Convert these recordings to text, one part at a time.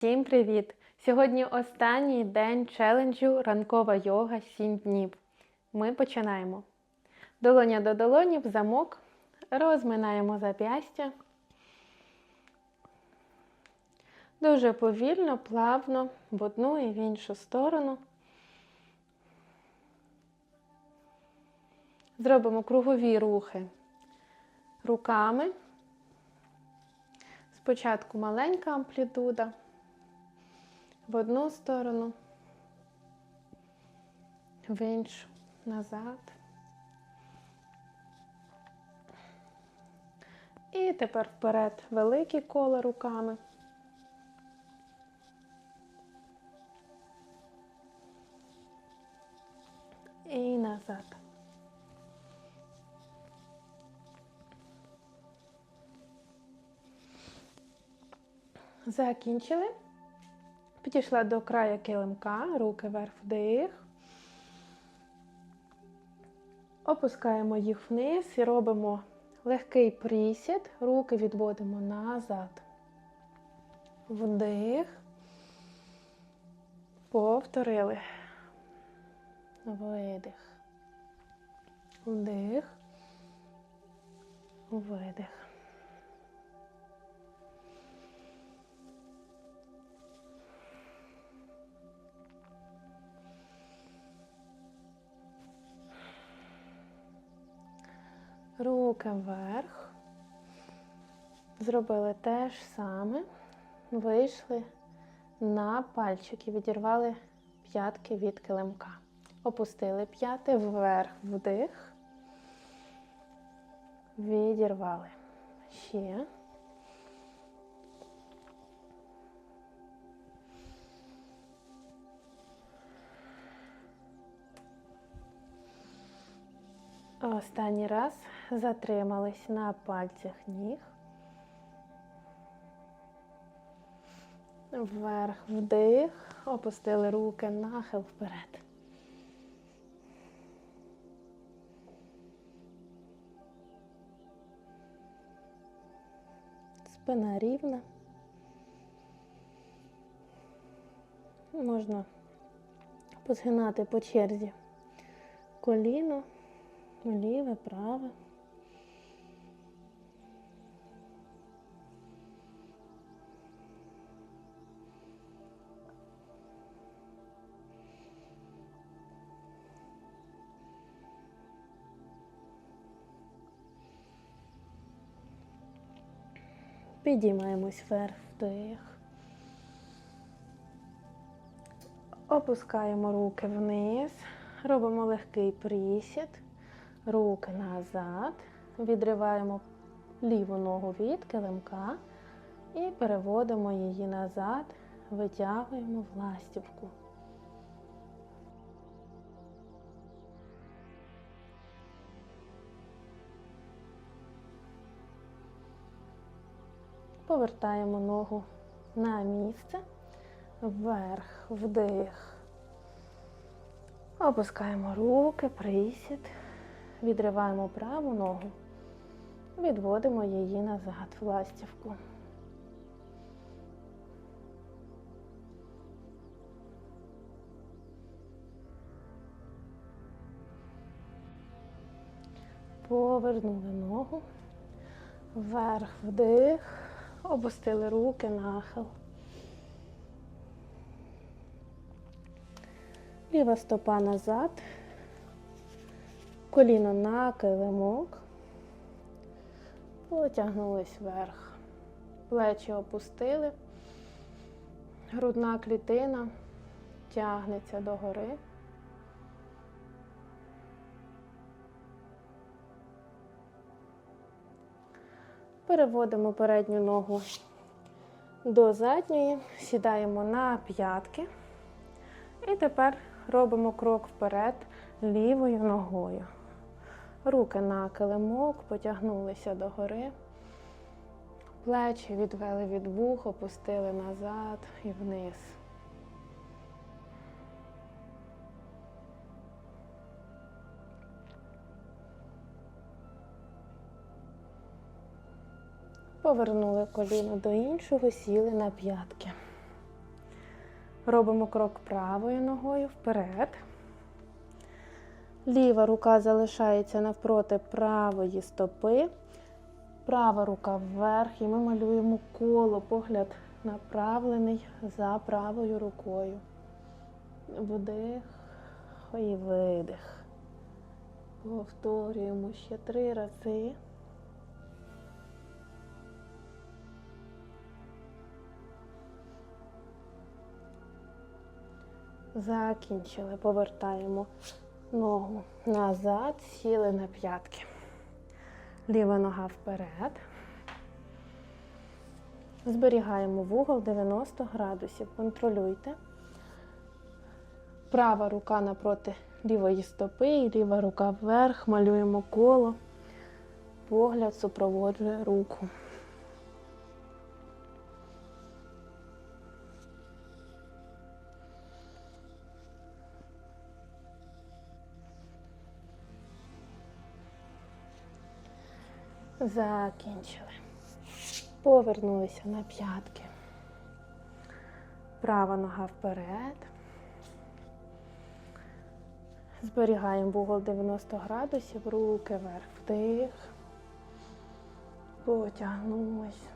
Всім привіт! Сьогодні останній день челенджу ранкова йога 7 днів. Ми починаємо. Долоня до долоні в замок. Розминаємо зап'ястя. Дуже повільно, плавно в одну і в іншу сторону. Зробимо кругові рухи руками. Спочатку маленька амплітуда в одну сторону, в іншу, назад. І тепер вперед великі кола руками. І назад. Закінчили. Підійшла до краю килимка, руки вверх вдих. Опускаємо їх вниз і робимо легкий присід, руки відводимо назад. Вдих. Повторили. Видих. Вдих. Видих. Руки вверх. Зробили те ж саме. Вийшли на пальчики, відірвали п'ятки від килимка. Опустили п'яти вверх, вдих. Відірвали. Ще. Останній раз затримались на пальцях ніг. Вверх вдих, опустили руки, нахил вперед. Спина рівна. Можна позгинати по черзі коліно. Ліве, праве. Підіймаємось вверх вдих. Опускаємо руки вниз, робимо легкий присід руки назад, відриваємо ліву ногу від килимка і переводимо її назад, витягуємо в ластівку. Повертаємо ногу на місце, вверх, вдих. Опускаємо руки, присід. Відриваємо праву ногу, відводимо її назад в ластівку. Повернули ногу, вверх вдих, опустили руки, нахил. Ліва стопа назад. Коліно на килимок, потягнулись вверх, плечі опустили, грудна клітина тягнеться догори. Переводимо передню ногу до задньої, сідаємо на п'ятки і тепер робимо крок вперед лівою ногою. Руки на килимок, потягнулися догори. Плечі відвели від вух, опустили назад і вниз. Повернули коліно до іншого, сіли на п'ятки. Робимо крок правою ногою вперед. Ліва рука залишається навпроти правої стопи. Права рука вверх і ми малюємо коло, погляд направлений за правою рукою. Вдих і видих. Повторюємо ще три рази. Закінчили. Повертаємо ногу назад, сіли на п'ятки. Ліва нога вперед. Зберігаємо вугол 90 градусів. Контролюйте. Права рука напроти лівої стопи і ліва рука вверх. Малюємо коло. Погляд супроводжує руку. Закінчили. Повернулися на п'ятки. Права нога вперед. Зберігаємо вугол 90 градусів, руки вверх, вдих. Потягнулись.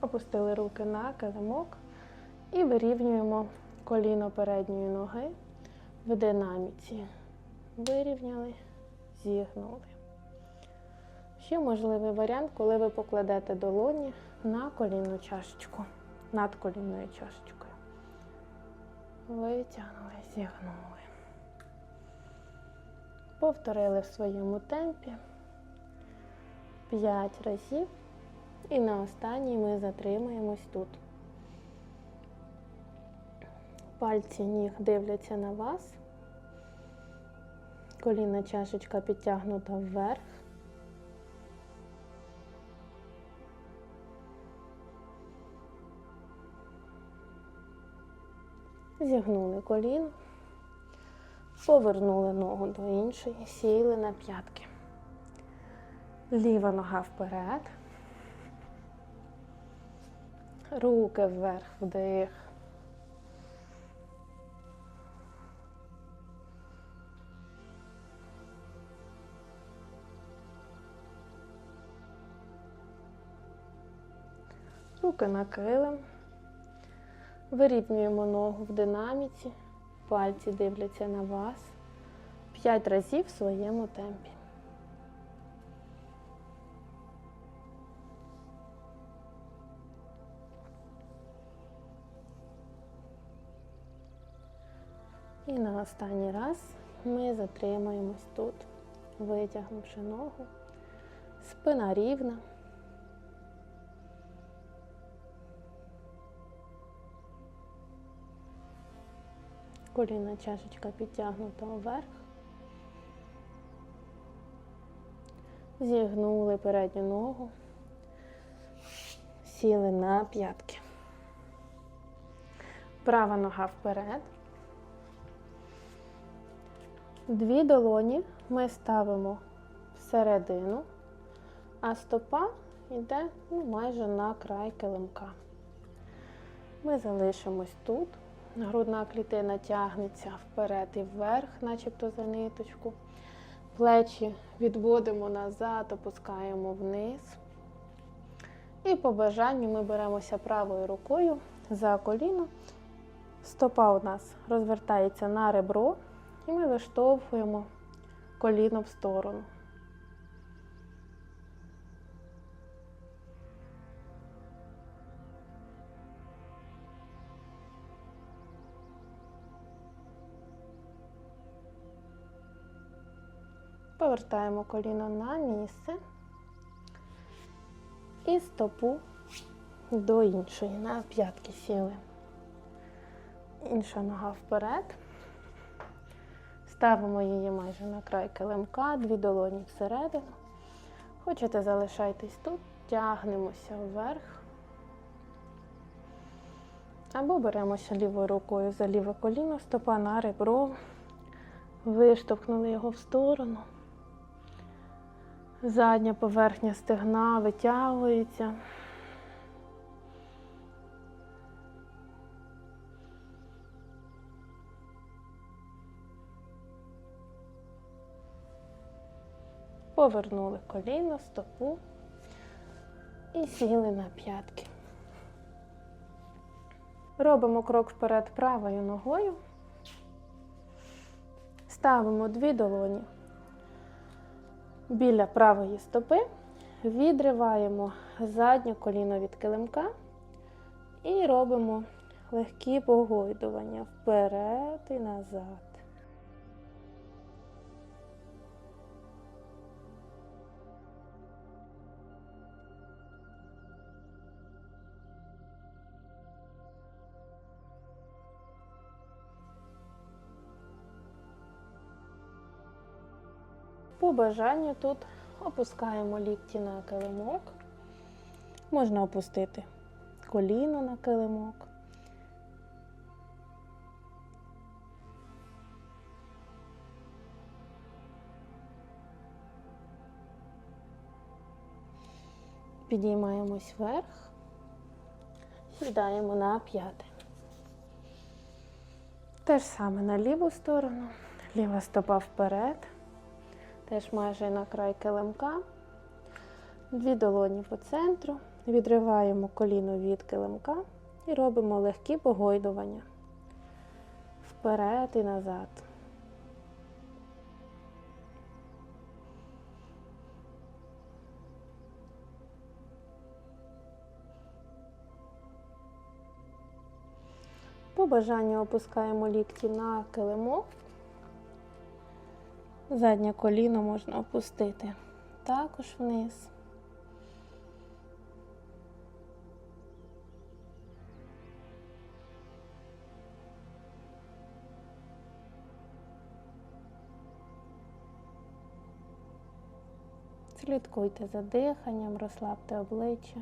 Опустили руки на килимок і вирівнюємо коліно передньої ноги в динаміці. Вирівняли, зігнули. Ще можливий варіант, коли ви покладете долоні на колінну чашечку, над колінною чашечкою. Витягнули, зігнули. Повторили в своєму темпі 5 разів. І на останній ми затримаємось тут. Пальці ніг дивляться на вас. Колінна чашечка підтягнута вверх. Зігнули коліно, повернули ногу до іншої, сіли на п'ятки. Ліва нога вперед. Руки вверх, вдих. Руки на килим. Вирівнюємо ногу в динаміці. Пальці дивляться на вас. П'ять разів в своєму темпі. І на останній раз ми затримаємось тут, витягнувши ногу, спина рівна. Колінна чашечка підтягнута вверх. Зігнули передню ногу, сіли на п'ятки. Права нога вперед. Дві долоні ми ставимо всередину, а стопа йде ну, майже на край килимка. Ми залишимось тут. Грудна клітина тягнеться вперед і вверх, начебто за ниточку. Плечі відводимо назад, опускаємо вниз. І по бажанню ми беремося правою рукою за коліно. Стопа у нас розвертається на ребро, і ми виштовхуємо коліно в сторону. Повертаємо коліно на місце і стопу до іншої. На п'ятки сіли. Інша нога вперед. Ставимо її майже на край килимка, дві долоні всередину. Хочете, залишайтесь тут, тягнемося вверх. Або беремося лівою рукою за ліве коліно, стопа на ребро, виштовхнули його в сторону. Задня поверхня стегна витягується. Повернули коліно, стопу і сіли на п'ятки. Робимо крок вперед правою ногою. Ставимо дві долоні біля правої стопи, відриваємо заднє коліно від килимка і робимо легкі погойдування вперед і назад. По бажанню тут опускаємо лікті на килимок. Можна опустити коліно на килимок. Підіймаємось вверх, сідаємо на п'яти. Те ж саме на ліву сторону, ліва стопа вперед теж майже на край килимка. Дві долоні по центру, відриваємо коліно від килимка і робимо легкі погойдування вперед і назад. По бажанню опускаємо лікті на килимок. Заднє коліно можна опустити також вниз. Слідкуйте за диханням, розслабте обличчя.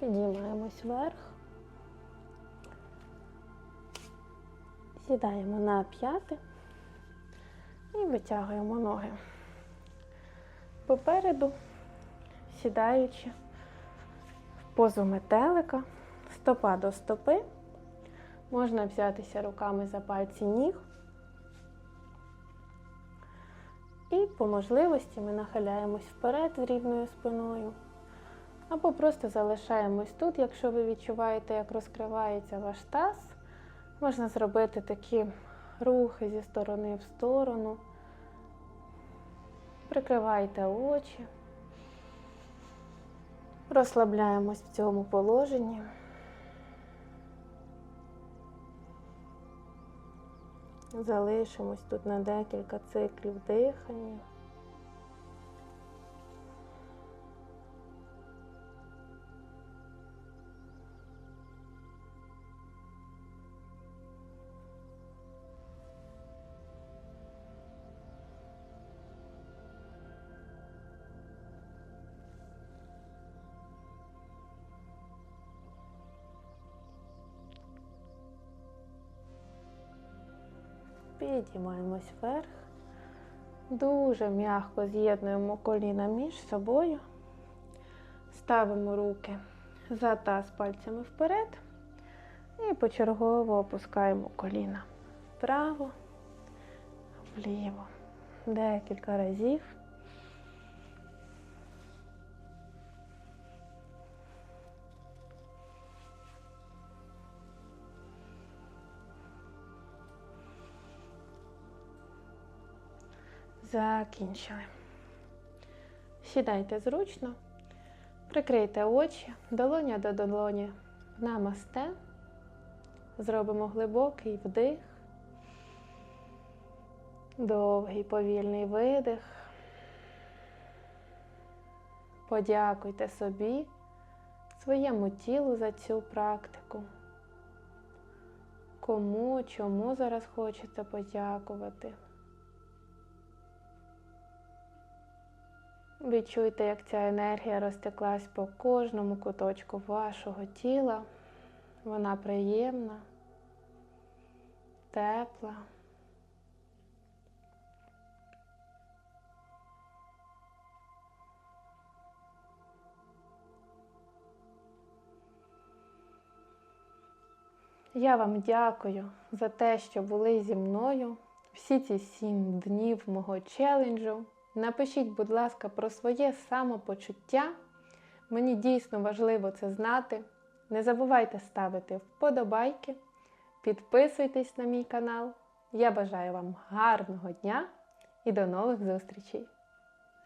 Підіймаємось вверх. Сідаємо на п'яти і витягуємо ноги. Попереду, сідаючи в позу метелика, стопа до стопи, можна взятися руками за пальці ніг. І по можливості ми нахиляємось вперед з рівною спиною. Або просто залишаємось тут, якщо ви відчуваєте, як розкривається ваш таз. Можна зробити такі рухи зі сторони в сторону. Прикривайте очі. Розслабляємось в цьому положенні. Залишимось тут на декілька циклів дихання. Підіймаємось вверх. Дуже м'яко з'єднуємо коліна між собою. Ставимо руки за таз пальцями вперед. І почергово опускаємо коліна вправо, вліво. Декілька разів. Закінчили. Сідайте зручно, прикрийте очі, долоня до долоні намасте. Зробимо глибокий вдих, довгий повільний видих. Подякуйте собі, своєму тілу за цю практику. Кому, чому зараз хочеться подякувати. Відчуйте, як ця енергія розтеклась по кожному куточку вашого тіла. Вона приємна, тепла. Я вам дякую за те, що були зі мною всі ці сім днів мого челенджу. Напишіть, будь ласка, про своє самопочуття. Мені дійсно важливо це знати. Не забувайте ставити вподобайки, підписуйтесь на мій канал. Я бажаю вам гарного дня і до нових зустрічей!